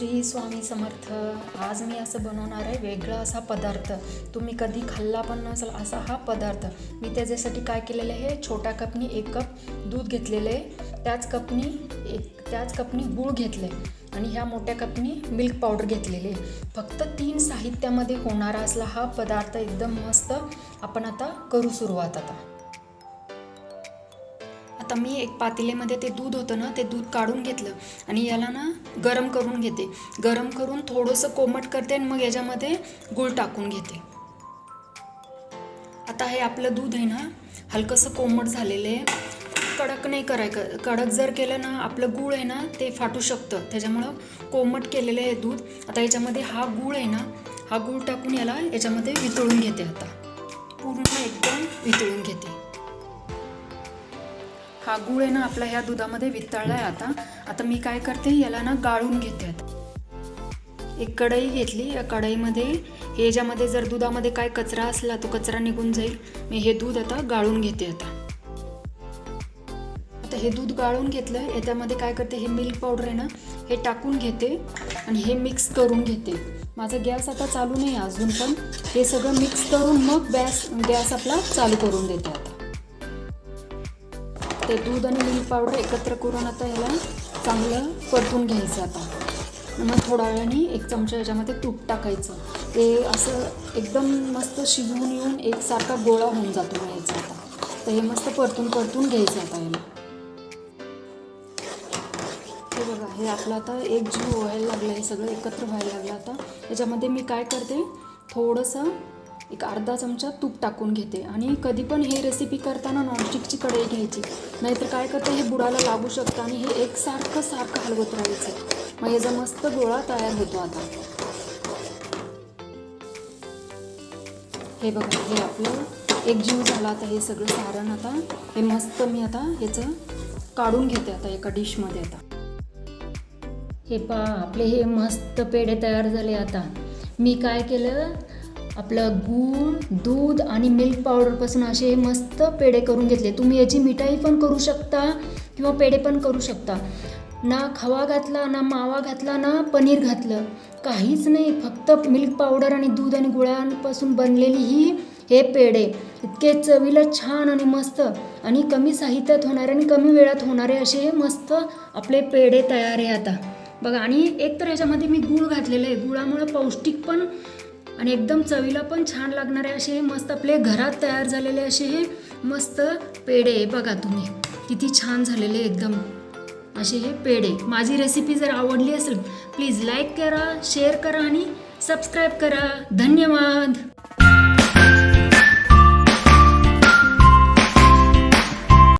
श्री स्वामी समर्थ आज मी असं बनवणार आहे वेगळा असा पदार्थ. तुम्ही कधी खाल्ला पण नसाल असा हा पदार्थ. मी त्याच्यासाठी काय केलेलं आहे? छोट्या कपनी एक कप दूध घेतलेलं आहे. त्याच कपनी एक त्याच कपनी गूळ घेतलं आहे आणि ह्या मोठ्या कपनी मिल्क पावडर घेतलेली आहे. फक्त तीन साहित्यामध्ये होणारा असला हा पदार्थ एकदम मस्त आपण आता करू सुरुवात आता. आता मी एक पातेल्यामध्ये ते दूध होतं ना ते दूध काढून घेतलं आणि याला ना गरम करून घेते. गरम करून थोडंसं कोमट करते आणि मग याच्यामध्ये गूळ टाकून घेते. आता हे आपलं दूध आहे ना हलकंसं कोमट झालेलं आहे. कडक नाही करायचं कडक जर केलं ना आपलं गूळ आहे ना ते फाटू शकतं. त्याच्यामुळं कोमट केलेलं आहे दूध. आता याच्यामध्ये हा गूळ आहे ना हा गूळ टाकून याला याच्यामध्ये वितळून घेते आता. पूर्ण एकदम वितळून घेते. हा गुळ आहे ना आपला ह्या दुधामध्ये वितळला आहे आता. आता मी काय करते याला ना गाळून घेते एक कढई घेतली. या कढईमध्ये हे ज्यामध्ये जर दुधामध्ये काय कचरा असला तो कचरा निघून जाईल. मी हे दूध आता गाळून घेते आता. आता हे दूध गाळून घेतलं याच्यामध्ये काय करते हे मिल्क पावडर आहे ना हे टाकून घेते आणि हे मिक्स करून घेते. माझा गॅस आता चालू नाही अजून पण. हे सगळं मिक्स करून मग गॅस गॅस आपला चालू करून देते आता. ते दूध आणि मिल्क पावडर एकत्र करून आता ह्याला चांगलं परतून घ्यायचं आता. मग थोड्या वेळाने एक चमचा याच्यामध्ये तूप टाकायचं. ते असं एकदम मस्त शिजवून येऊन एकसारखा गोळा होऊन जातो घ्यायचा आता. तर हे मस्त परतून परतून घ्यायचं आता याला. हे बघा हे आपलं आता एक जीव व्हायला लागलं हे सगळं एकत्र व्हायला लागलं आता. याच्यामध्ये मी काय करते थोडंसं एक अर्धा चमचा तूप टाकून घेते आणि कधी पण हे रेसिपी करताना नॉनस्टिकची कढई घ्यायची. नाहीतर काय करते हे बुडाला लागू शकतं आणि हे एकसारखं सारखं हलवत राहायचं. मग याचा मस्त गोळा तयार होतो आता. हे बघा हे आपलं एक जीव झाला आता हे सगळं सारण आता. हे मस्त मी आता ह्याचं काढून घेते आता एका डिशमध्ये आता. हे पा आपले हे मस्त पेढे तयार झाले आता. मी काय केलं आपलं गूळ दूध आणि मिल्क पावडरपासून असे हे मस्त पेढे करून घेतले. तुम्ही याची मिठाई पण करू शकता किंवा पेढे पण करू शकता. ना खवा घातला ना मावा घातला ना पनीर घातलं. काहीच नाही फक्त मिल्क पावडर आणि दूध आणि गुळांपासून बनलेली ही हे पेढे. इतके चवीला छान आणि मस्त आणि कमी साहित्यात होणारे आणि कमी वेळात होणारे असे मस्त आपले पेढे तयार आहे आता. बघा आणि एक तर याच्यामध्ये मी गूळ घातलेलं आहे. गुळामुळं पौष्टिक पण आणि एकदम चवीला पण छान लागणारे असे हे मस्त आपले घरात तयार झालेले असे हे मस्त पेढे बघा तुम्ही. किती छान झालेले एकदम असे हे पेढे. माझी रेसिपी जर आवडली असेल प्लीज लाईक करा शेअर करा आणि सबस्क्राईब करा. धन्यवाद!